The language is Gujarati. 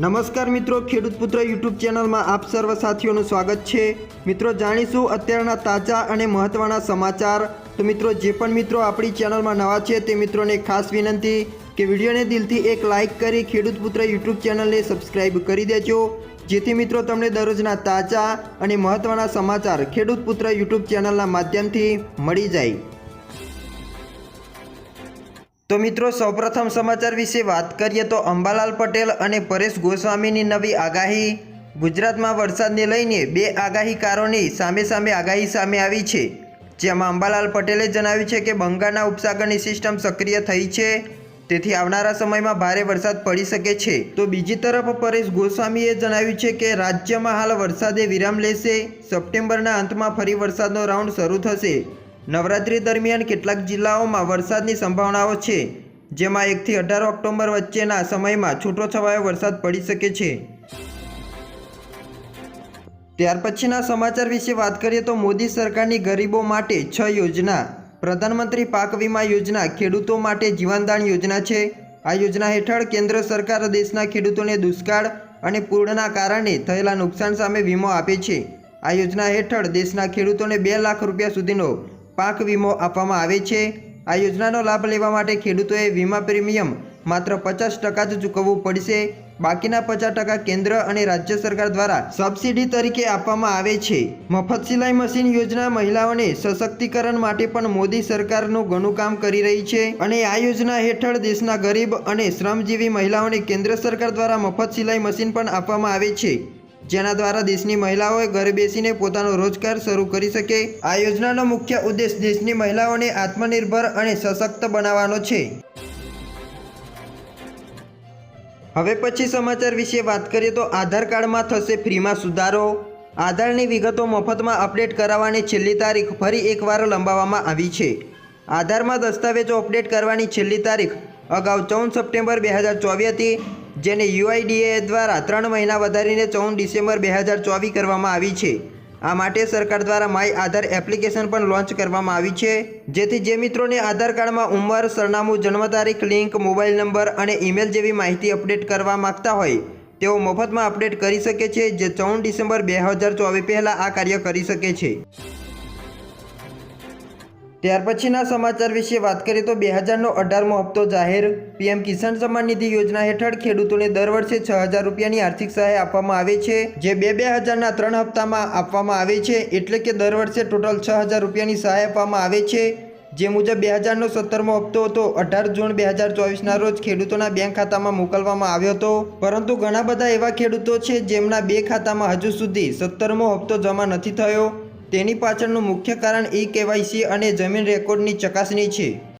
નમસ્કાર મિત્રો, ખેડૂત પુત્ર યુટ્યુબ ચેનલમાં આપ સર્વ સાથીઓનું સ્વાગત છે. મિત્રો, જાણીશું અત્યારના તાજા અને મહત્ત્વના સમાચાર. તો મિત્રો, જે પણ મિત્રો આપણી ચેનલમાં નવા છે, તે મિત્રોને ખાસ વિનંતી કે વિડીયોને દિલથી એક લાઇક કરી ખેડૂત પુત્ર યુટ્યુબ ચેનલને સબસ્ક્રાઇબ કરી દેજો. જેથી મિત્રો, તમને દરરોજના તાજા અને મહત્ત્વના સમાચાર ખેડૂત પુત્ર યુટ્યુબ ચેનલના માધ્યમથી મળી જાય. તો મિત્રો, સૌપ્રથમ સમાચાર વિશે વાત કરીએ તો અંબાલાલ પટેલ અને પરેશ ગોસ્વામીની નવી આગાહી. ગુજરાતમાં વરસાદને લઈને બે આગાહીકારોની સામે સામે આગાહી સામે આવી છે. જેમાં અંબાલાલ પટેલે જણાવ્યું છે કે બંગાળના ઉપસાગરની સિસ્ટમ સક્રિય થઈ છે. તેથી આવનારા સમયમાં ભારે વરસાદ પડી શકે છે. તો બીજી તરફ પરેશ ગોસ્વામીએ જણાવ્યું છે કે રાજ્યમાં હાલ વરસાદે વિરામ લેશે. સપ્ટેમ્બરના અંતમાં ફરી વરસાદનો રાઉન્ડ શરૂ થશે. નવરાત્રી દરમિયાન કેટલાક જિલ્લાઓમાં વરસાદની સંભાવનાઓ છે, જેમાં એકથી અઢાર ઓક્ટોબર વચ્ચેના સમયમાં છૂટોછવાયો વરસાદ પડી શકે છે. ત્યાર પછીના સમાચાર વિશે વાત કરીએ તો મોદી સરકારની ગરીબો માટે છ યોજના, પ્રધાનમંત્રી પાક વીમા યોજના, ખેડૂતો માટે જીવનદાન યોજના છે. આ યોજના હેઠળ કેન્દ્ર સરકાર દેશના ખેડૂતોને દુષ્કાળ અને પૂરના કારણે થયેલા નુકસાન સામે વીમો આપે છે. આ યોજના હેઠળ દેશના ખેડૂતોને બે લાખ રૂપિયા સુધીનો પાક વીમો આપવામાં આવે છે. આ યોજનાનો લાભ લેવા માટે ખેડૂતોએ વીમા પ્રીમિયમ માત્ર પચાસ ટકા જ ચૂકવવું પડશે. બાકીના પચાસ ટકા કેન્દ્ર અને રાજ્ય સરકાર દ્વારા સબસિડી તરીકે આપવામાં આવે છે. મફત સિલાઈ મશીન યોજના મહિલાઓને સશક્તિકરણ માટે પણ મોદી સરકારનું ઘણું કામ કરી રહી છે અને આ યોજના હેઠળ દેશના ગરીબ અને શ્રમજીવી મહિલાઓને કેન્દ્ર સરકાર દ્વારા મફત સિલાઈ મશીન પણ આપવામાં આવે છે. જેના દ્વારા દેશની મહિલાઓએ ઘરે બેસીને પોતાનો રોજગાર શરૂ કરી શકે. આ યોજનાનો મુખ્ય ઉદ્દેશ દેશની મહિલાઓને આત્મનિર્ભર અને સશક્ત બનાવવાનો છે. હવે પછી સમાચાર વિશે વાત કરીએ તો આધાર કાર્ડમાં થશે ફ્રીમાં સુધારો. આધારની વિગતો મફતમાં અપડેટ કરાવવાની છેલ્લી તારીખ ફરી એકવાર લંબાવવામાં આવી છે. આધારમાં દસ્તાવેજો અપડેટ કરવાની છેલ્લી તારીખ અગાઉ ચૌદ સપ્ટેમ્બર બે હજાર ચોવીસ હતી. જેને યુઆઈડીએ દ્વારા ત્રણ મહિના વધારીને ચૌદ ડિસેમ્બર બે હજાર ચોવીસ કરવામાં આવી છે. આ માટે સરકાર દ્વારા માય આધાર એપ્લિકેશન પણ લોન્ચ કરવામાં આવી છે. જેથી જે મિત્રોને આધાર કાર્ડમાં ઉંમર, સરનામું, જન્મ તારીખ, લિંક, મોબાઈલ નંબર અને ઈમેલ જેવી માહિતી અપડેટ કરવા માગતા હોય, તેઓ મફતમાં અપડેટ કરી શકે છે, જે ચૌદ ડિસેમ્બર બે હજાર ચોવીસ પહેલાં આ કાર્ય કરી શકે છે. ત્યાર પછીના સમાચાર વિશે વાત કરીએ તો બે હજારનો અઢારમો હપ્તો જાહેર પીએમ કિસાન સન્માન નિધિ યોજના હેઠળ ખેડૂતોને દર વર્ષે છ હજાર રૂપિયાની આર્થિક સહાય આપવામાં આવે છે, જે બે બે હજારના ત્રણ હપ્તામાં આપવામાં આવે છે, એટલે કે દર વર્ષે ટોટલ છ હજાર રૂપિયાની સહાય આપવામાં આવે છે. જે મુજબ બે હજારનો સત્તરમો હપ્તો હતો, અઢાર જૂન બે હજાર ચોવીસના રોજ ખેડૂતોના બેંક ખાતામાં મોકલવામાં આવ્યો હતો. પરંતુ ઘણા બધા એવા ખેડૂતો છે જેમના બે ખાતામાં હજુ સુધી સત્તરમો હપ્તો જમા નથી થયો. તેની પાછળનું મુખ્ય કારણ ઈ કેવાયસી અને જમીન રેકોર્ડની ચકાસણી છે.